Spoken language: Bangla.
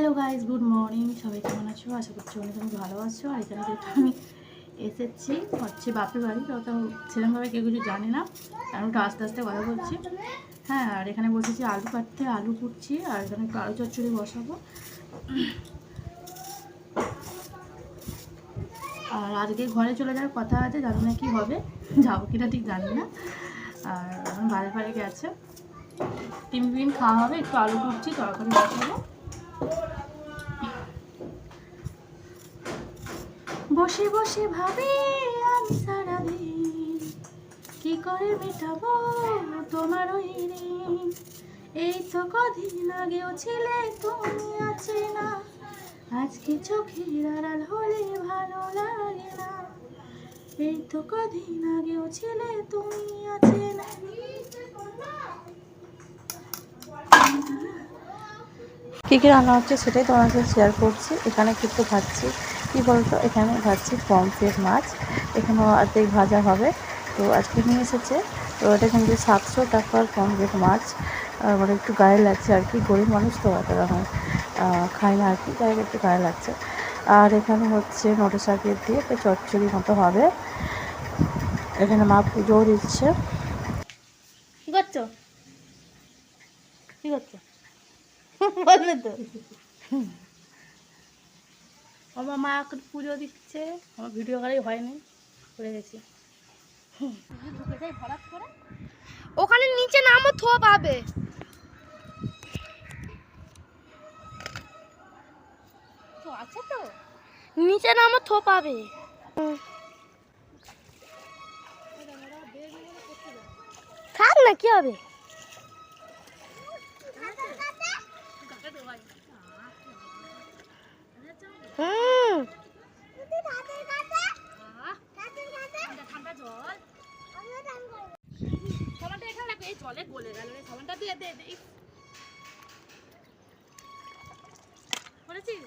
হ্যালো গাইজ গুড মর্নিং সবাই কেমন আছো? আশা করছি অনেক অনেক ভালো আছো। আর এখানে যেহেতু আমি এসেছি, হচ্ছে বাপের বাড়ি অত সেরকমভাবে কেউ কিছু জানে না। আমি একটু আস্তে আস্তে কথা বলছি। হ্যাঁ আর এখানে বসেছি আলু কাটতে, আলু কুটছি, আর এখানে একটু আলু চচ্চড়ি বসাবো। আর আজকে ঘরে চলে যাওয়ার কথা আছে, জানি না কি হবে, যাব কিনা ঠিক জানি না। আর এখন বাড়ি ফাড়ে গেছে। টিফিন খাওয়া হবে, একটু আলু কুটছি, তরকারি বসাবো। বসে বসে ভাবি আমি সারাদিন। কি করে মেটাবো তোমার ওই ঋণ? এই তো কদিন আগেও ছিলে, তুমি আছে না। আজকে চোখের আড়াল হলে ভালো লাগে না। এই তো কদিন আগেও ছিলে, তুমি আছে না। কী কী রান্না হচ্ছে সেটাই তোমার সাথে শেয়ার করছি। এখানে কিন্তু ভাজছি, কী বলতো, এখানে ভাজছি পমফ্রেট মাছ, এখানেও অর্ধেক ভাজা হবে। তো আজকে নিয়ে এসেছে, তো এটা কিন্তু সাতশো টাকার পমফ্রেট মাছ। মানে একটু গায়ে লাগছে আর কি, গরিব মানুষ তো অত রকম খায় না আর কি তাই একটু গায়ে লাগছে। আর এখানে হচ্ছে নোটে শাকের দিয়ে একটা চচ্চড়ি মতো হবে। এখানে মা পুজোও দিচ্ছে। কী করছ? কী করছ? বলবে তো। আমার মা এখন পুজো দিচ্ছে আমার ভিডিও করাই হয়নি করে গেছি। ওখানে নিচে নামও থো পাবে। তো আছে তো? নিচে নামও থো পাবে। থাক না কি হবে? জল গলে গেল রে দিয়ে দে দে ইস। করেছিস